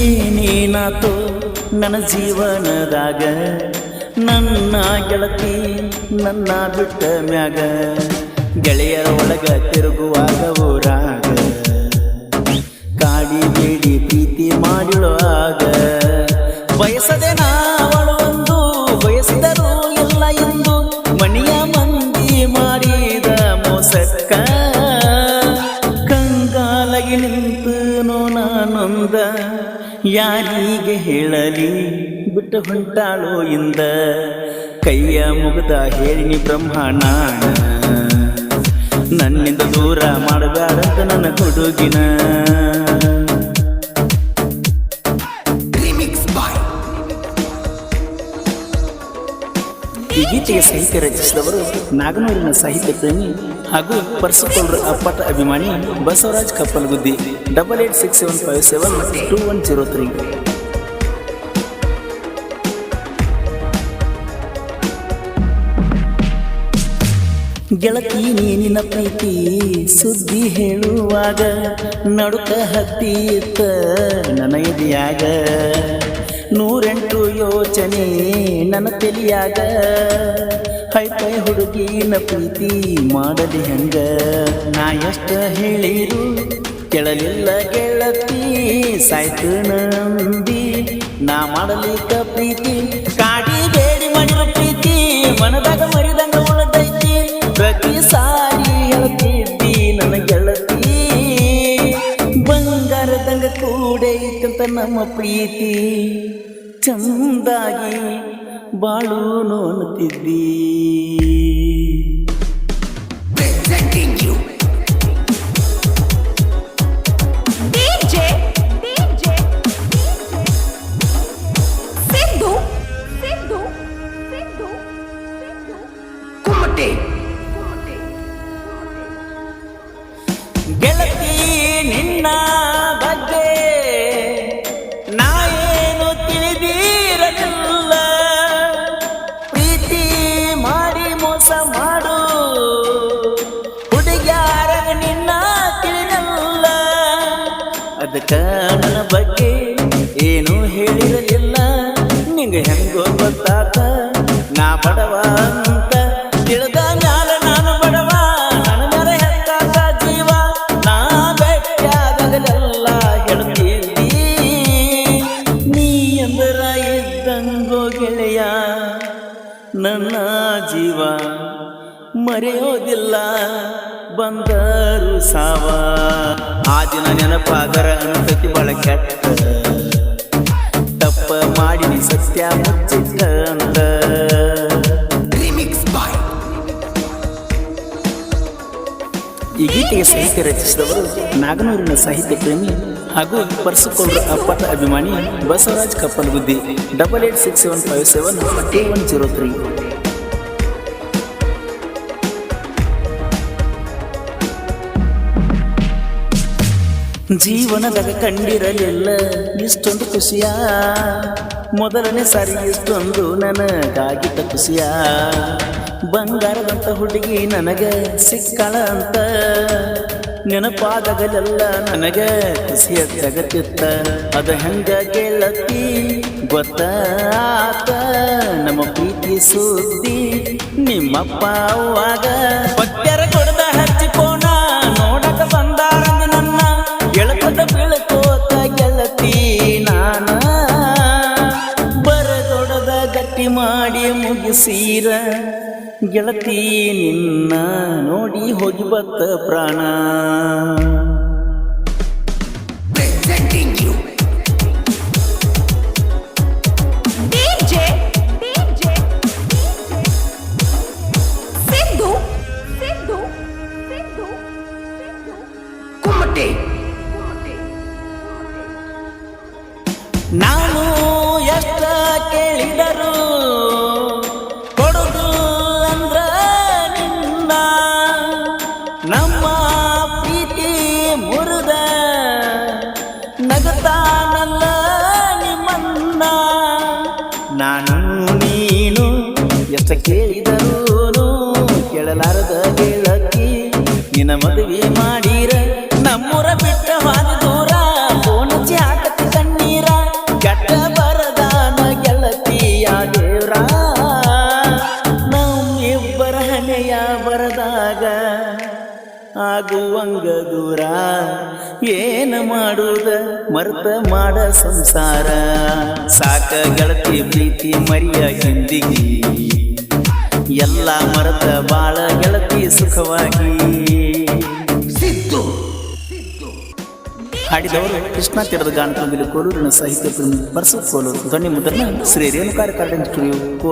ಏನೇನಾತೋ ನನ್ನ ಜೀವನದಾಗ ನನ್ನ ಗೆಳತಿ ನನ್ನ ಬಿಟ್ಟ ಮ್ಯಾಗ ಗೆಳೆಯರ ಒಳಗ ತಿರುಗುವಾಗ ಊರಾಗ. ಕಾಡಿ ಬೇಡಿ ಪ್ರೀತಿ ಮಾಡಿಳುವಾಗ ಬಯಸದೆ ಕಂಗಾಲಗಿ ನಿಂತನು ನಾನೊಂದ, ಯಾರಿಗೆ ಹೇಳಲಿ? ಬಿಟ್ಟು ಹೊಂಟಾಳು ಇಂದ? ಕೈಯ ಮುಗ್ದ ಹೇಳಿನಿ ಬ್ರಹ್ಮಣ, ನನ್ನಿಂದ ದೂರ ಮಾಡಬೇಡಂತ ನನ್ನ ಹುಡುಗಿನ. ಈ ಗೀತೆಗೆ ಸಾಹಿತ್ಯ ರಚಿಸಿದವರು ನಾಗನೂರಿನ ಸಾಹಿತ್ಯ ಪ್ರೇಮಿ ಹಾಗೂ ಪರ್ಸುಕೋಲ್ರ ಅಪ್ಪಟ ಅಭಿಮಾನಿ Basavaraj Kappalguddi double eight six seven five seven two one zero three ಗೆಳತಿ ನೀನಿನ ಪ್ರೀತಿ ಸುದ್ದಿ ಹೇಳುವಾಗ ನಡುಕ ಹತ್ತಿ ಇತ್ತ ಎದೆಯಾಗ ನೂರೆಂಟು ಯೋಚನೆ ನನ್ನ ಕೈ ಹೈಪೈ ಹುಡುಗಿನ ಪ್ರೀತಿ ಮಾಡಲಿ ಹೆಂಗ? ನಾ ಎಷ್ಟ ಹೇಳಿರು ಕೆಳಲಿಲ್ಲ ಗೆಳತಿ, ಸಾಯ್ತು ನಂಬಿ. ನಾ ಮಾಡಲಿಕ್ಕ ಪ್ರೀತಿ, ಕಾಡಿ ಬೇಡಿ ಮಾಡಿರೋ ಪ್ರೀತಿ, ಮನದಾಗ ಮರಿದಂಗ ಉಳದೈತಿ. ಪ್ರತಿ ಸಾರಿ ಹೇಳ್ತಿದ್ದಿ ನನ್ನ ಗೆಳತಿ. ಬಂಗಾರದಂಗ ಕೂಡೈತಂತ ನಮ್ಮ ಪ್ರೀತಿ. ಚಂದಾಗಿ ಬಾಳು ನೋಡುತ್ತಿದ್ದಿ ಅದಕ್ಕ ನನ್ನ ಬಗ್ಗೆ ಏನು ಹೇಳಿರಲಿಲ್ಲ ನಿಂಗೆ ಹೆಂಗೋ ಗೊತ್ತಾತ, ನಾ ಬಡವ ಅಂತ ತಿಳಿದ ಮ್ಯಾಲ ನಾನು ಬಡವ. ನನ್ನ ಮೇಲೆ ಹೆತ್ತಾತ ಜೀವ, ನಾ ಬೆಟ್ಟಾಗಲೆಲ್ಲ ಹೇಳ್ತೀನಿ. ನೀ ಎಂದರ ಇದ್ದಂಗೋ ಗೆಳೆಯ, ನನ್ನ ಜೀವ ಮರೆಯೋದಿಲ್ಲ. ಬಂದರು ಸಾವ. ದಿನ ನೆನಪಾಗರ ಅನ್ಸತಿ ಬಳ ಕೆಟ್ಟ ತಪ್ಪ ಮಾಡಿನಿ ಸತ್ಯ ಮುಚ್ಚಿಟ್ಟ ಅಂತ ಈ ಗೀತೆಗೆ ಸಾಹಿತ್ಯ ರಚಿಸಿದವರು ನಾಗನೂರಿನ ಸಾಹಿತ್ಯ ಪ್ರೇಮಿ ಹಾಗೂ ಪರ್ಸುಕೋಲ್ರ ಅಪ್ಪಟ ಅಭಿಮಾನಿ Basavaraj Kappalguddi double eight six seven five seven two one zero three ಜೀವನದಾಗ ಕಂಡಿರಲಿಲ್ಲ, ಇಷ್ಟೊಂದು ಖುಷಿಯ? ಮೊದಲನೇ ಸಾರಿ ಇಷ್ಟೊಂದು ನನಗಾಗಿದ್ದ ಖುಷಿಯ? ಬಂಗಾರದಂತ ಹುಡುಗಿ ನನಗೆ ಸಿಕ್ಕಳ ಅಂತ, ನೆನಪಾದಾಗಲೆಲ್ಲ ನನಗೆ ಖುಷಿಯ ಜಗತ್ತಿತ್ತ ಅದ ಹೆಂಗ ಗೊತ್ತ ಗೊತ್ತಾತ ನಮ್ಮ ಪ್ರೀತಿ ಸುದ್ದಿ ನಿಮ್ಮಪ್ಪ ಅವಾಗ ಮಾಡಿ ಮುಗಿಸೀರ. ಗೆಳತಿ ನಿನ್ನ ನೋಡಿ ಹೋಗಿ ಬತ್ತ ಪ್ರಾಣ ನಾನು ಎಷ್ಟ ಕೇಳಿದರು ಕೇಳಿದರೂನು ಕೇಳಲಾರದ ಗೆಳಕ್ಕಿ ನಿನ ಮದುವೆ ಮಾಡಿರ. ನಮ್ಮೂರ ಬಿಟ್ಟ ಹಾನ ದೂರ ಓಣಚಿ ಹಾಕತಿ ಕಣ್ಣೀರ. ಕೆಟ್ಟ ಬರದಾನ ದೇವರಾ ದೇವ್ರ. ನಮ್ಮಿಬ್ಬರ ಹಣೆಯ ಬರದಾಗ ಆಗುವಂಗ ದೂರ. ಏನು ಮಾಡುದ, ಮರ್ತ ಮಾಡ ಸಂಸಾರ. ಸಾಕ ಗೆಳತಿ ಪ್ರೀತಿ ಮರಿಯ ಹಿಂದಿಗಿ. ಎಲ್ಲ ಮರದ ಬಾಳ ಗೆಳತಿ ಸುಖವಾಗಿ. ಸಿದ್ದು. ಹಾಡಿದವರು ಕೃಷ್ಣ ತೀರದ ಗಾನ ಕೋಲೂರಿನ ಸಾಹಿತ್ಯ ಬರ್ಸು ಕೋಲೂರು. ಧ್ವನಿ ಮುದ್ರಣ ಶ್ರೀ ರೇಣುಕಾರ ಸ್ಟುಡಿಯೋ ಕೋಲು